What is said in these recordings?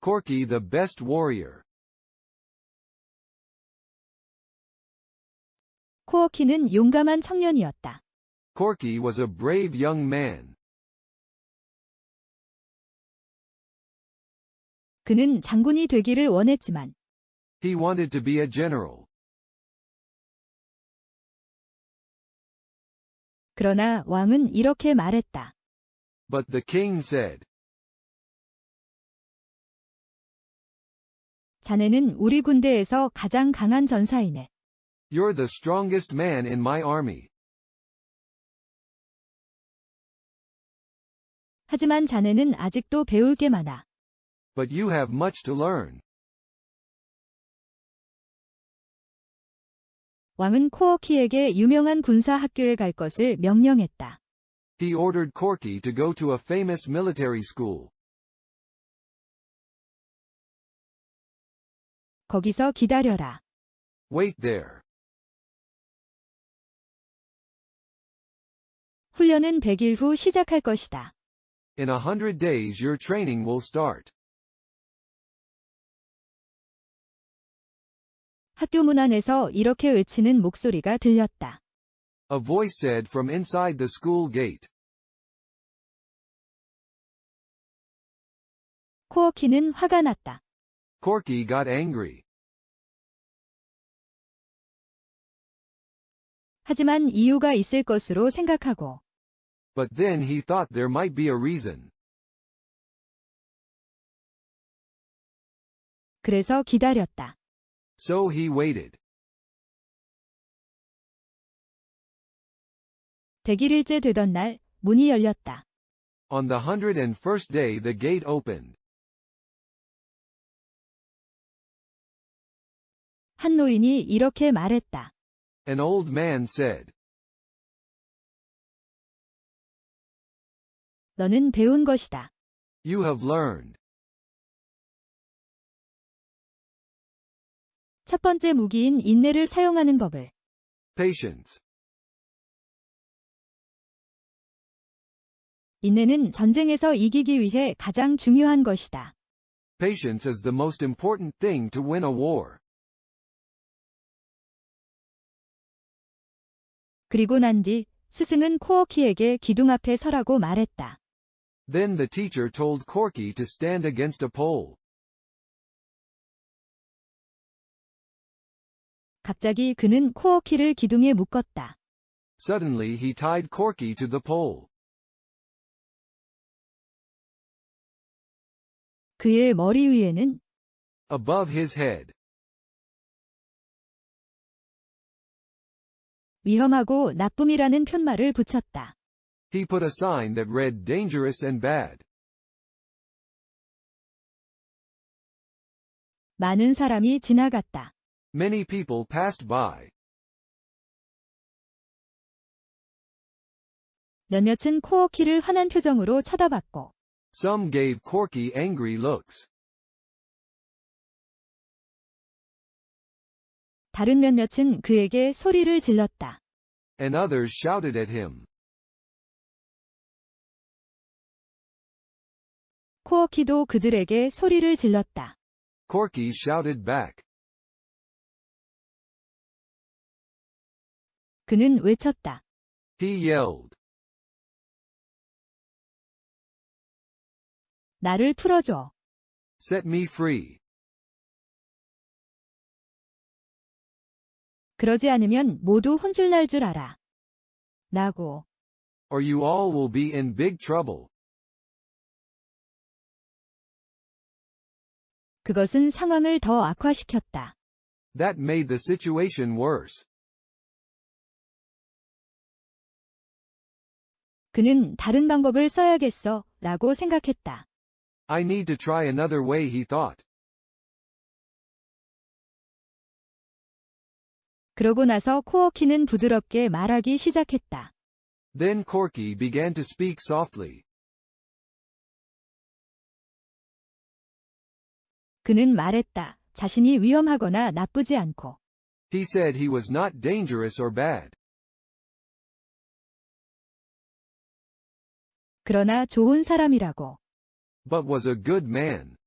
Corky the best warrior. 코어키는 용감한 청년이었다. Corky was a brave young man. 그는 장군이 되기를 원했지만 He wanted to be a general. 그러나 왕은 이렇게 말했다. But the king said, 자네는 우리 군대에서 가장 강한 전사이네. You're the strongest man in my army. 하지만 자네는 아직도 배울 게 많아. But you have much to learn. 왕은 코어키에게 유명한 군사 학교에 갈 것을 명령했다. He ordered Corky to go to a famous military school. 거기서 기다려라. Wait there. 훈련은 100일 후 시작할 것이다. In a hundred days your training will start. 학교 문 안에서 이렇게 외치는 목소리가 들렸다. A voice said from inside the school gate. 코어키는 화가 났다. Corky got angry. 하지만 이유가 있을 것으로 생각하고 But then he thought there might be a reason. 그래서 기다렸다. So he waited. 100일째 되던 날 문이 열렸다. On the hundred and first day the gate opened. 한 노인이 이렇게 말했다. An old man said, 너는 배운 것이다. You have learned. 첫 번째 무기인 인내를 사용하는 법을 Patience. 인내는 전쟁에서 이기기 위해 가장 중요한 것이다. Patience is the most important thing to win a war. 그리고 난 뒤 스승은 코어키에게 기둥 앞에 서라고 말했다. Then the teacher told Corky to stand against a pole. 갑자기 그는 코어키를 기둥에 묶었다. Suddenly he tied Corky to the pole. 그의 머리 위에는 Above his head, 위험하고 나쁨이라는 편말을 붙였다. he put a sign that read dangerous and bad. 많은 사람이 지나갔다. Many people passed by. 몇몇은 코어키를 화난 표정으로 쳐다봤고 Some gave Corky angry looks. 다른 몇몇은 그에게 소리를 질렀다. And others shouted at him. 코어키도 그들에게 소리를 질렀다. Corky shouted back. 그는 외쳤다. He yelled, 나를 풀어줘. Set me free. 그러지 않으면 모두 혼쭐 날 줄 알아. 라고 Or you all will be in big trouble. 그것은 상황을 더 악화시켰다. That made the situation worse. 그는 다른 방법을 써야겠어. 라고 생각했다. I need to try another way he thought. 그러고 나서 코어키는 부드럽게 말하기 시작했다. Then Corky began to speak softly. 그는 말했다. 자신이 위험하거나 나쁘지 않고 He said he was not dangerous or bad. 그러나 좋은 사람이라고 but was a good man.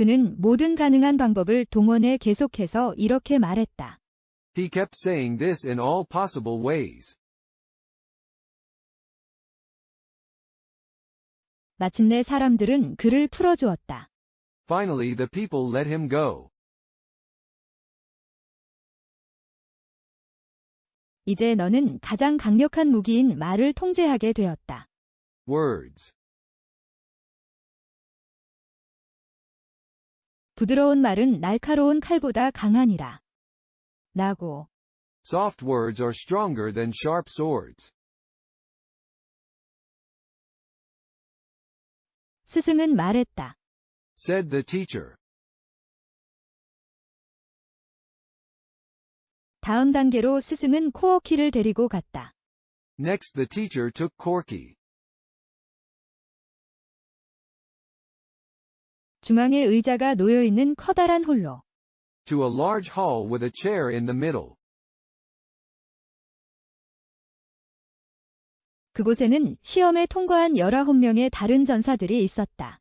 그는 모든 가능한 방법을 동원해 계속해서 이렇게 말했다. He kept saying this in all possible ways. 마침내 사람들은 그를 풀어주었다. Finally the people let him go. 이제 너는 가장 강력한 무기인 말을 통제하게 되었다. Words. 부드러운 말은 날카로운 칼보다 강하니라. 나고 Soft words are stronger than sharp swords. 스승은 말했다. Said the teacher. 다음 단계로 스승은 코어키를 데리고 갔다. Next the teacher took Corky. 중앙에 의자가 놓여 있는 커다란 홀로 To a large hall with a chair in the middle. 그곳에는 시험에 통과한 19명의 다른 전사들이 있었다.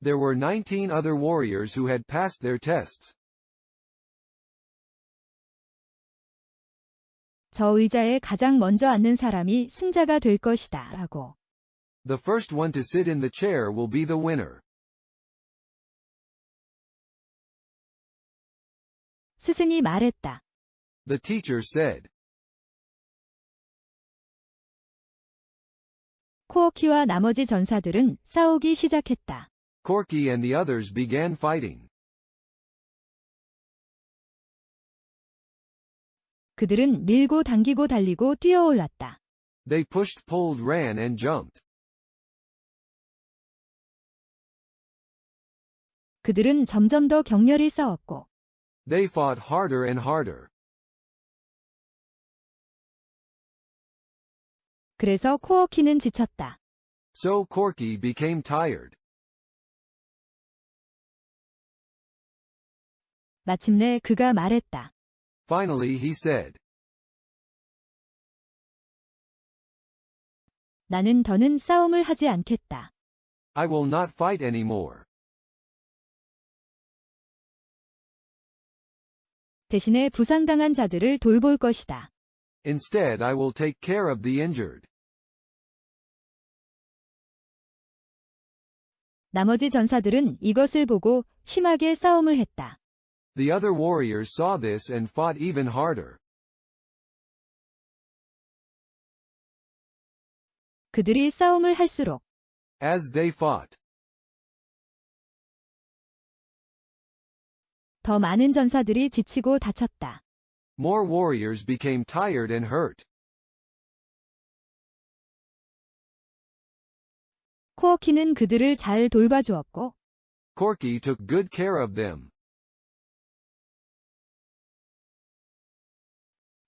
There were 19 other warriors who had passed their tests. 저 의자에 가장 먼저 앉는 사람이 승자가 될 것이다. 라고. The first one to sit in the chair will be the winner. 스승이 말했다. The teacher said. 코어키와 나머지 전사들은 싸우기 시작했다. Corky and the others began fighting. 그들은 밀고 당기고 달리고 뛰어올랐다. They pushed, pulled, ran and jumped. 그들은 점점 더 격렬히 싸웠고 They fought harder and harder. 그래서 코어키는 지쳤다. So Corky became tired. 마침내 그가 말했다. Finally he said, 나는 더는 싸움을 하지 않겠다. I will not fight anymore. 대신에 부상당한 자들을 돌볼 것이다. Instead I will take care of the injured. 나머지 전사들은 이것을 보고 심하게 싸움을 했다. The other warriors saw this and fought even harder. 그들이 싸움을 할수록 As they fought, 더 많은 전사들이 지치고 다쳤다. more warriors became tired and hurt. 코어키는 그들을 잘 돌봐주었고 Corky took good care of them.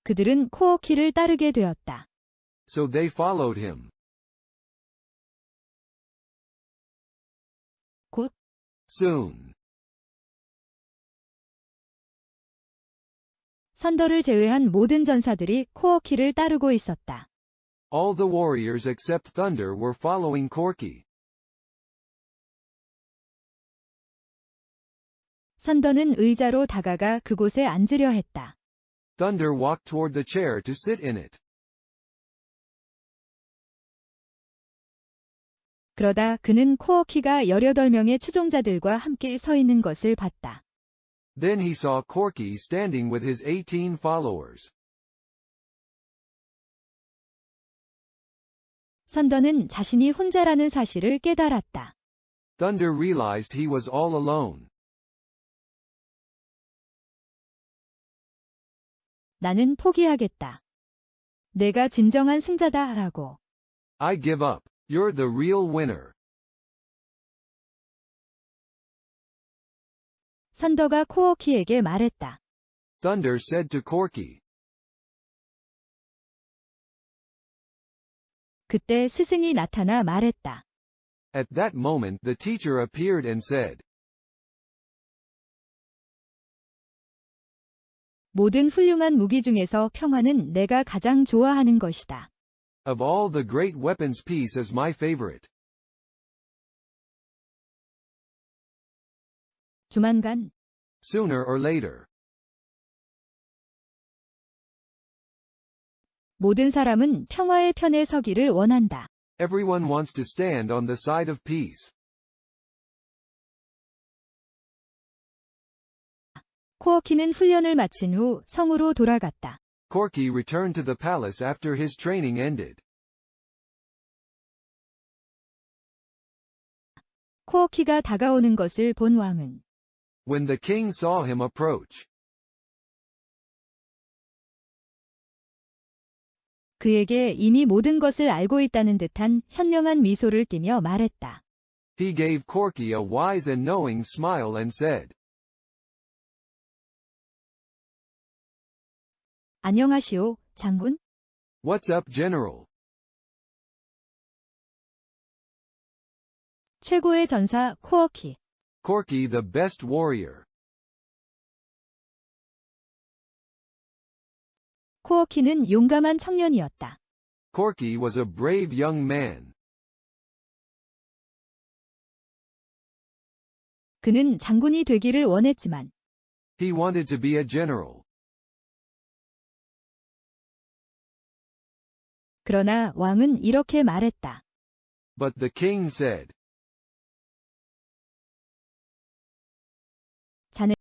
그들은 코어키를 따르게 되었다. So they followed him. 곧 Soon. 선더를 제외한 모든 전사들이 코어키를 따르고 있었다. All the warriors except Thunder were following Corky. 선더는 의자로 다가가 그곳에 앉으려 했다. Thunder walked toward the chair to sit in it. 그러다 그는 코어키가 18명의 추종자들과 함께 서 있는 것을 봤다. Then he saw Corky standing with his 18 followers. 선더는 자신이 혼자라는 사실을 깨달았다. Thunder realized he was all alone. 나는 포기하겠다. 내가 진정한 승자다 라고. I give up. You're the real winner. 선더가 코어키에게 말했다. Thunder said to Corky. 그때 스승이 나타나 말했다. At that moment the teacher appeared and said, 모든 훌륭한 무기 중에서 평화는 내가 가장 좋아하는 것이다. Of all the great weapons peace is my favorite. 조만간 sooner or later. 모든 사람은 평화의 편에 서기를 원한다. Everyone wants to stand on the side of peace. 코어키는 훈련을 마친 후 성으로 돌아갔다. Corky returned to the palace after his training ended. 코어키가 다가오는 것을 본 왕은 When the king saw him approach, 그에게 이미 모든 것을 알고 있다는 듯한 현명한 미소를 띠며 말했다. he gave Corky a wise and knowing smile and said, 안녕하시오, 장군. What's up, General? 최고의 전사 코어키. Corky the best warrior. 코어키는 용감한 청년이었다. Corky was a brave young man. 그는 장군이 되기를 원했지만 He wanted to be a general. 그러나 왕은 이렇게 말했다. But the king said,